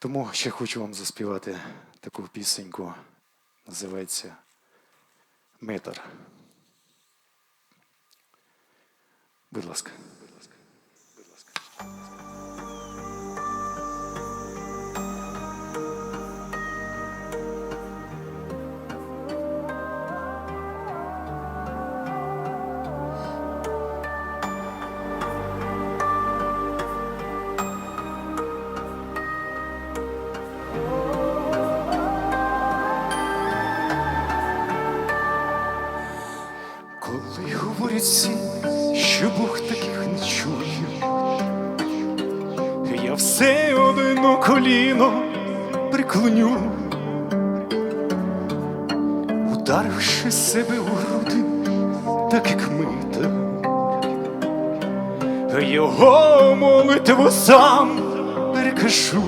Тому ще хочу вам заспівати таку пісеньку. Називається Метр. Будь ласка. Будь ласка. Будь ласка. Всі, що Бог таких не чує, я все одно коліно приклоню, ударивши себе у груди, так як мита, його молитву сам перекажу.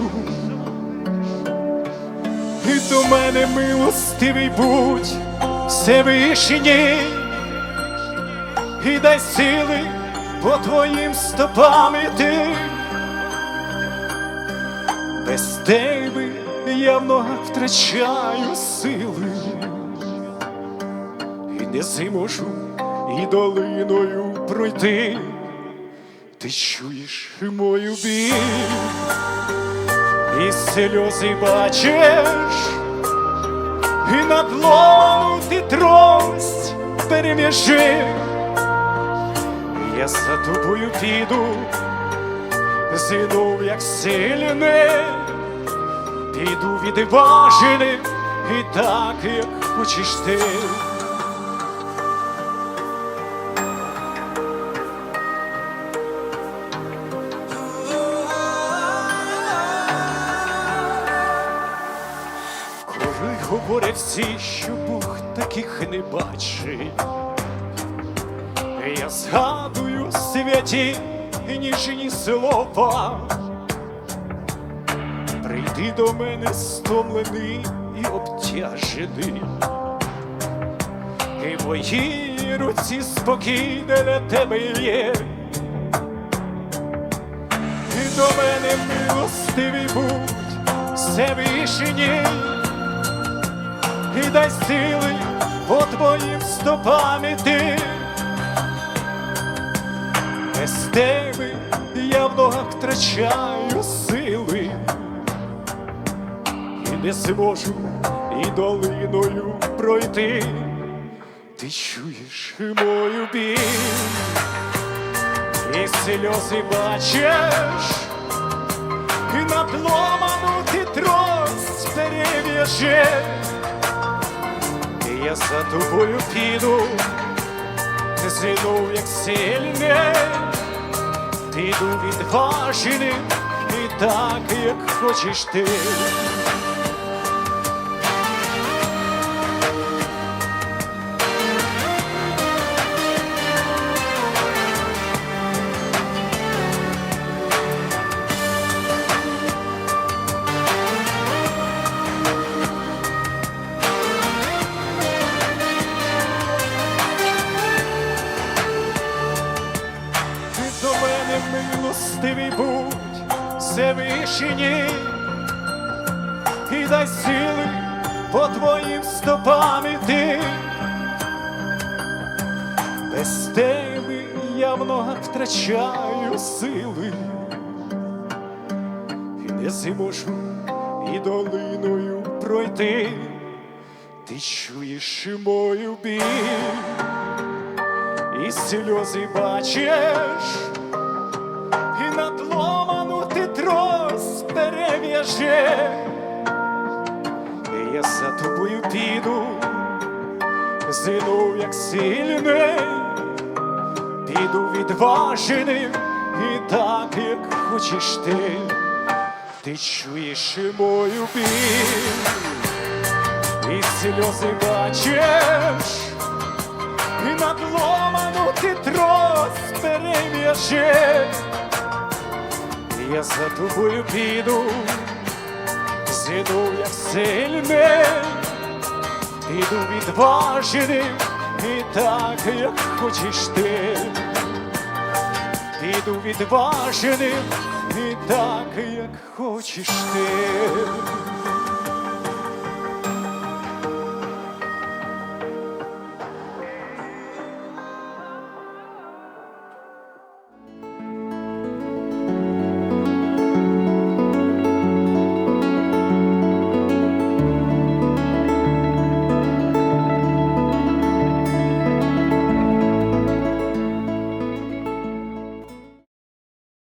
І до мене милостивий будь Всевишній, і дай сили по твоїм стопам іти. Без тебе я в втрачаю сили, і не зможу і долиною пройти. Ти чуєш мою біль, і сльози бачиш, і надломити трость переміжи. Я за тобою піду, знов як сильне, піду відваженим і так, як хочеш ти. Коли всі, що Бог таких не бачить. Я згадую святі ніжні слова. Прийди до мене стомлений і обтяжений, і в моїй руці спокійне для тебе є. І до мене милостивий будь Всевишній, і дай сили по твоїм стопам іти. Без тебе я в ногах втрачаю сили, і не зможу і долиною пройти. Ти чуєш мою біль, і сльози бачиш, і надломану ти трость перев'яже. І Я за тобою піду, знов як сильне, від вашини, і так, як хочеш. Ти милостивий будь Всевишній, і дай сили по твоїм стопам іти. Без тебе я в ногах втрачаю сили, і не зможу і долиною пройти. Ти чуєш мою біль і сльози бачиш, перев'яже. Я за тобою піду, знов як сильне, піду відваженим і так, як хочеш ти, ти чуєш мою біль, і сльози бачиш. І надломану ти трость перев'яже. Я за тобою піду, зіду як сильний, піду відваженим і так, як хочеш ти. Піду відваженим і так, як хочеш ти.